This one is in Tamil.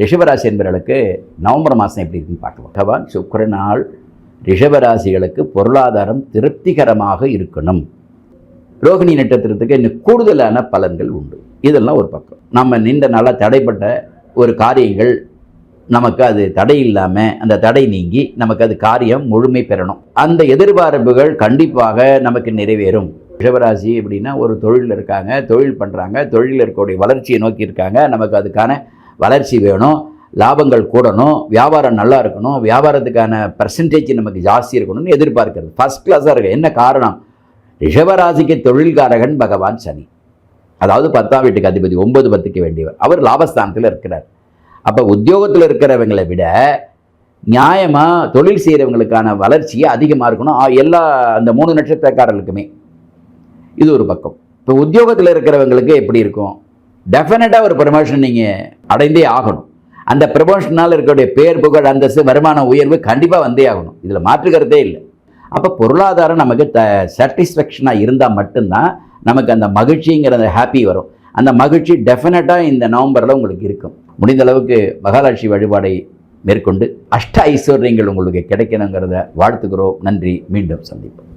ரிஷபராசி என்பவர்களுக்கு நவம்பர் மாதம் எப்படி இருக்குன்னு பார்க்கலாம். பகவான் சுக்கிரனால் ரிஷபராசிகளுக்கு பொருளாதாரம் திருப்திகரமாக இருக்கணும். ரோகிணி நட்சத்திரத்துக்கு இன்னும் கூடுதலான பலன்கள் உண்டு. இதெல்லாம் ஒரு பக்கம். நம்ம நீண்ட நாளாக தடைப்பட்ட ஒரு காரியங்கள் நமக்கு அது தடை இல்லாமல் அந்த தடை நீங்கி நமக்கு அது காரியம் முழுமை பெறணும். அந்த எதிர்பார்ப்புகள் கண்டிப்பாக நமக்கு நிறைவேறும். ரிஷபராசி அப்படின்னா ஒரு தொழிலில் இருக்காங்க தொழில் பண்ணுறாங்க தொழிலில் இருக்கக்கூடிய வளர்ச்சியை நோக்கி இருக்காங்க நமக்கு அதுக்கான வளர்ச்சி வேணும் லாபங்கள் கூடணும் வியாபாரம் நல்லா இருக்கணும் வியாபாரத்துக்கான பர்சன்டேஜ் நமக்கு ஜாஸ்தி இருக்கணும்னு எதிர்பார்க்கிறது. ஃபர்ஸ்ட் கிளாஸாக இருக்கு. என்ன காரணம்? ரிஷபராசிக்கு தொழில்காரகன் பகவான் சனி. அதாவது பத்தாம் வீட்டுக்கு அதிபதி ஒன்பது பத்துக்கு வேண்டியவர். அவர் லாபஸ்தானத்தில் இருக்கிறார். அப்போ உத்தியோகத்தில் இருக்கிறவங்களை விட நியாயமாக தொழில் செய்கிறவங்களுக்கான வளர்ச்சியே அதிகமாக இருக்கணும். எல்லா அந்த மூணு நட்சத்திரக்காரர்களுக்குமே. இது ஒரு பக்கம். இப்போ உத்தியோகத்தில் இருக்கிறவங்களுக்கு எப்படி இருக்கும்? டெஃபினட்டாக ஒரு ப்ரமோஷன் நீங்கள் அடைந்தே ஆகணும். அந்த ப்ரமோஷனால் இருக்கக்கூடிய பேர் புகழ் அந்தஸ்து வருமான உயர்வு கண்டிப்பாக வந்தே ஆகணும். இதில் மாற்றுக்கிறதே இல்லை. அப்போ பொருளாதாரம் நமக்கு த சாட்டிஸ்ஃபேக்ஷனாக இருந்தால் மட்டும்தான் நமக்கு அந்த மகிழ்ச்சிங்கிற அந்த ஹாப்பி வரும். அந்த மகிழ்ச்சி டெஃபினட்டாக இந்த நவம்பரில் உங்களுக்கு இருக்கும். முடிந்த அளவுக்கு மகாலட்சுமி வழிபாடை மேற்கொண்டு அஷ்ட ஐஸ்வர்யங்கள் உங்களுக்கு கிடைக்கணுங்கிறத வாழ்த்துக்கிறோம் நன்றி. மீண்டும் சந்திப்போம்.